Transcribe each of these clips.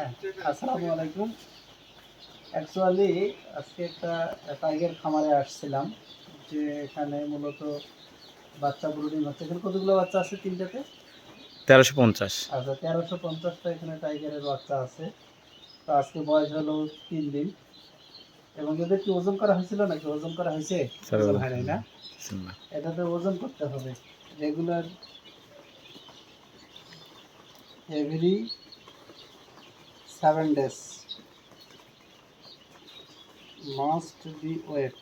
হ্যাঁ আসসালামু আলাইকুম। অ্যাকচুয়ালি আজকে একটা টাইগার খামারে আসছিলাম যে এখানে মূলত বাচ্চা ব্রুডিং হচ্ছে। এখানে কতগুলো বাচ্চা আছে তিনটাতে? তেরোশো পঞ্চাশ। আচ্ছা তেরোশো পঞ্চাশটা এখানে টাইগারের বাচ্চা আছে। তো আজকে বয়স হলো তিন দিন। এবং এদের কি ওজন করা হয়েছিল নাকি? ওজন করা হয়েছে? ওজন হয় নাই না? না। এটাতে ওজন করতে হবে। Regular every seven days must be weight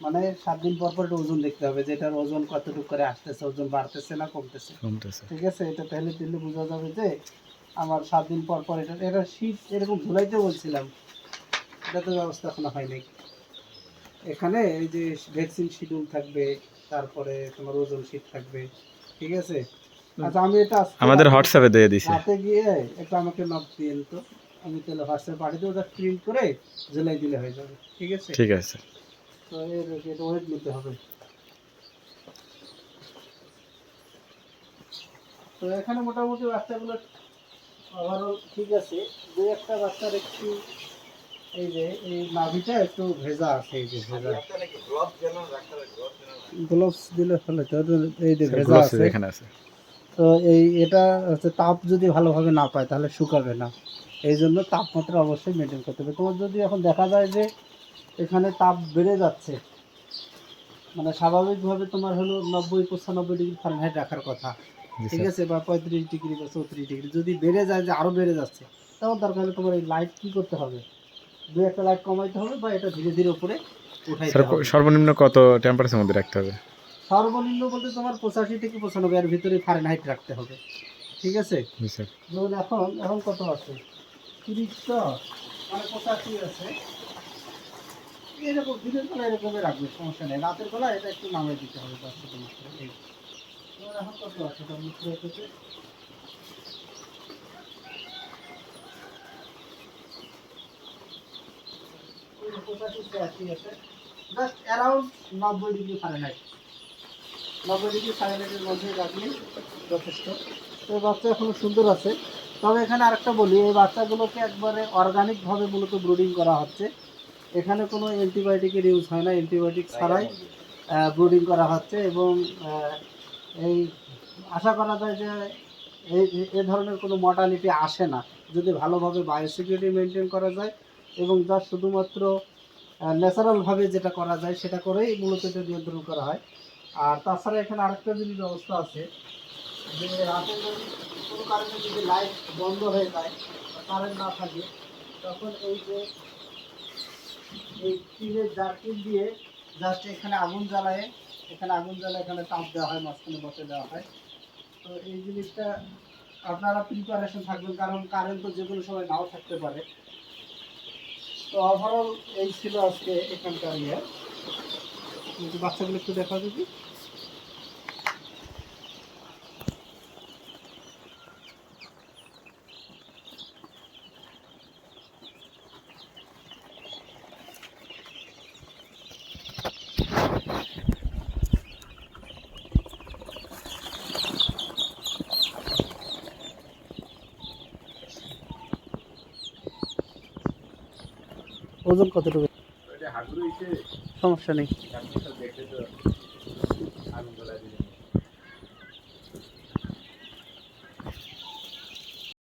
মানে সাত দিন পর পর একটু ওজন দেখতে হবে যে এটার ওজন কতটুকু করে আসতেছে ওজন বাড়তেছে না কমতেছে। কমতেছে। ঠিক আছে? এটা তাহলে দিলে বোঝা যাবে যে আমার সাত দিন পর পর এটা এটা শীত এরকম ঝুলাইতে বলছিলাম। এটা তো ব্যবস্থা এখনও হয় নাই। এখানে এই যে ভ্যাকসিন শিডিউল থাকবে তারপরে তোমার ওজন শীত থাকবে। ঠিক আছে? আচ্ছা আমি এটা আমাদের হোয়াটসঅ্যাপে দিয়ে দিছে। রাতে গিয়ে একটু আমাকে নক দিন তো আমি তাহলে হোয়াটসঅ্যাপ পাঠিয়ে দেবো ওটা প্রিন্ট করে ঝুলাই দিলে হয়ে যাবে। ঠিক আছে? ঠিক আছে। তো এর এটা ওয়েট নিতে হবে। তো এখানে মোটামুটি বাচ্চাগুলো ওভারঅল ঠিক আছে। দু একটা বাচ্চার একটু এই যে এই নাভিটা একটু ভেজা আছে এই যে ভেজা। গ্লোভস দিলে তো এই যে ভেজা আছে। এখানে আছে। তো এই এটা হচ্ছে তাপ যদি ভালোভাবে না পায় তাহলে শুকাবে না। এই জন্য তাপমাত্রা অবশ্যই মেনটেন করতে হবে। তোমার যদি এখন দেখা যায় যে এখানে তাপ বেড়ে যাচ্ছে মানে স্বাভাবিকভাবে তোমার হলো নব্বই পঁচানব্বই ডিগ্রি ফারেনহাইট রাখার কথা ঠিক আছে? বা পঁয়ত্রিশ ডিগ্রি বা চৌত্রিশ ডিগ্রি যদি বেড়ে যায় যে আরও বেড়ে যাচ্ছে তখন দরকার হলে তোমার এই লাইট কী করতে হবে? দু একটা লাইট কমাইতে হবে বা এটা ধীরে ধীরে উপরে হবে। সর্বনিম্ন কত টেম্পারেচার মধ্যে রাখতে হবে? সর্বনিম্ন বলতে তোমার পঁচাশি থেকে পঁচানব্বই এর ভিতরে ফারেনহাইট রাখতে হবে। ঠিক আছে? স্যার। এখন এখন কত আছে? তিরিশটা মানে পঁচাশি আছে। এরকম দিনের বেলা এরকমই রাখবে সমস্যা নেই। রাতের বেলা এটা একটু নামিয়ে দিতে হবে বাচ্চাটা মাত্র এই। এখন কত আছে? ওই যে পঁচাশি আছে। জাস্ট অ্যারাউন্ড নব্বই ডিগ্রি ফারেনহাইট নব্বই ডিগ্রি ফারেনহাইটের মধ্যে রাখলে যথেষ্ট। তো এই বাচ্চা এখনও সুন্দর আছে। তবে এখানে আরেকটা বলি এই বাচ্চাগুলোকে একবারে অর্গানিকভাবে মূলত ব্রুডিং করা হচ্ছে। এখানে কোনো অ্যান্টিবায়োটিকের ইউজ হয় না অ্যান্টিবায়োটিক ছাড়াই ব্রুডিং করা হচ্ছে এবং এই আশা করা যায় যে এই এ- এ ধরনের কোনো মর্টালিটি আসে না। যদি ভালোভাবে বায়োসিকিউরিটি মেনটেন করা যায় এবং যা শুধুমাত্র ন্যাচারালভাবে যেটা করা যায় সেটা করেই মূলত এটা নিয়ন্ত্রণ করা হয়। আর তাছাড়া এখানে আরেকটা জিনিস ব্যবস্থা আছে, যে রাতে যদি কোনো কারণে যদি লাইট বন্ধ হয়ে যায় বা কারেন্ট না থাকে, তখন এই যে এই টিনের জার্কিন দিয়ে জাস্ট এখানে আগুন জ্বালায়, এখানে আগুন জ্বালায় এখানে তাপ দেওয়া হয়, মাঝখানে বসে দেওয়া হয়। তো এই জিনিসটা আপনারা প্রিপারেশন থাকবেন, কারণ কারেন্ট তো যে কোনো সময় নাও থাকতে পারে। তো ওভারঅল এই ছিল আজকে এখানকার ইয়ে। বাচ্চাগুলো একটু দেখা যদি ওজন কতটুকু? সমস্যা নেই।